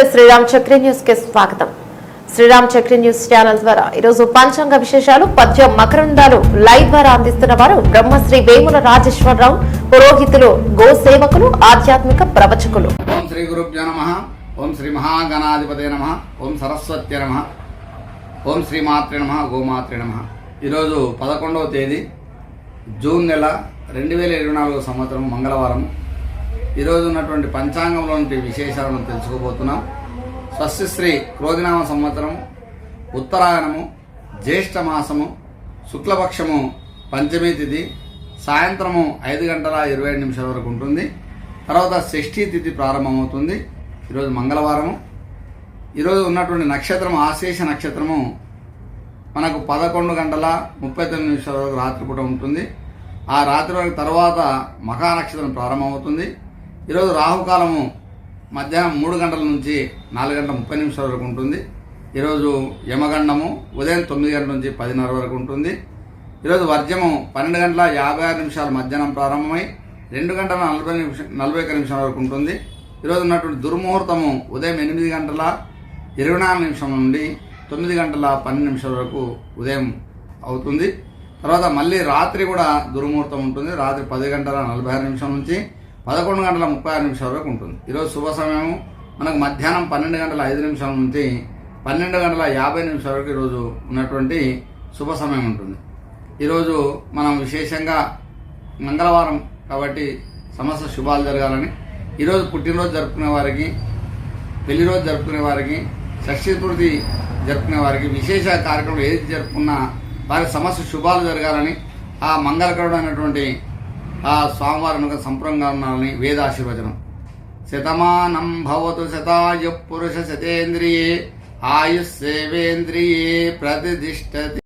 నమస్తే. శ్రీరామ్ చక్రి న్యూస్కి స్వాగతం. శ్రీరామ్ చక్రి న్యూస్ ఛానల్ ద్వారా ఈరోజు పంచాంగ విశేషాలు పద్య మకరందాలు లైవ్ ద్వారా అందిస్తున్న వారు బ్రహ్మశ్రీ వేముల రాజేశ్వరరావు పురోహితులు గో సేవకులు ఆధ్యాత్మిక ప్రవచకులు. ఓం శ్రీ గురుభ్యో నమ. ఓం శ్రీ మహాగణాధిపతి నమ. ఓం సరస్వత్య నమ. ఓం శ్రీమాత్రే నమ. గోమాత్రి నమ. ఈరోజు పదకొండవ తేదీ జూన్ నెల రెండు వేల ఇరవై నాలుగో సంవత్సరం మంగళవారం. ఈరోజు ఉన్నటువంటి పంచాంగంలోని విశేషాలను తెలుసుకోబోతున్నాం. స్వస్తిశ్రీ క్రోధినామ సంవత్సరం ఉత్తరాయణము జ్యేష్ఠ మాసము శుక్లపక్షము పంచమి తిథి సాయంత్రము ఐదు గంటల ఇరవై ఐదు నిమిషాల వరకు ఉంటుంది. తర్వాత షష్ఠీ తిథి ప్రారంభమవుతుంది. ఈరోజు మంగళవారము. ఈరోజు ఉన్నటువంటి నక్షత్రం ఆశేష నక్షత్రము మనకు పదకొండు గంటల ముప్పై తొమ్మిది నిమిషాల వరకు రాత్రిపూట ఉంటుంది. ఆ రాత్రి వరకు తర్వాత మఖా నక్షత్రం ప్రారంభమవుతుంది. ఈరోజు రాహుకాలము మధ్యాహ్నం మూడు గంటల నుంచి నాలుగు గంటల ముప్పై నిమిషాల వరకు ఉంటుంది. ఈరోజు యమగండము ఉదయం తొమ్మిది గంటల నుంచి పదిన్నర వరకు ఉంటుంది. ఈరోజు వర్జము పన్నెండు గంటల యాభై ఆరు నిమిషాలు మధ్యాహ్నం ప్రారంభమై రెండు గంటల నలభై నిమిషం నలభై ఒక్క నిమిషాల వరకు ఉంటుంది. ఈరోజు ఉన్నటువంటి దుర్ముహూర్తము ఉదయం ఎనిమిది గంటల ఇరవై నాలుగు నిమిషం నుండి తొమ్మిది గంటల పన్నెండు నిమిషాల వరకు ఉదయం అవుతుంది. తర్వాత మళ్ళీ రాత్రి కూడా దుర్ముహూర్తం ఉంటుంది. రాత్రి పది గంటల నలభై ఆరు నిమిషం నుంచి పదకొండు గంటల ముప్పై ఆరు నిమిషాల వరకు ఉంటుంది. ఈరోజు శుభ సమయం మనకు మధ్యాహ్నం పన్నెండు గంటల ఐదు నిమిషాల నుంచి పన్నెండు గంటల యాభై నిమిషాల వరకు ఈరోజు ఉన్నటువంటి శుభ సమయం ఉంటుంది. ఈరోజు మనం విశేషంగా మంగళవారం కాబట్టి సమస్త శుభాలు జరగాలని ఈరోజు పుట్టినరోజు జరుపుకునే వారికి పెళ్ళి రోజు జరుపుకునే వారికి షష్ఠీ పూర్తి జరుపుకునే వారికి విశేష కార్యక్రమం ఏది జరుపుకున్నా వారికి సమస్త శుభాలు జరగాలని ఆ మంగళకరమైనటువంటి ఆ స్వామివారి సంపూర్ణంగా వేదాశీర్వచనం. శతమానం భవతు శతాయు పురుష శతేంద్రియే ఆయుస్సేవేంద్రియే ప్రతిష్టతి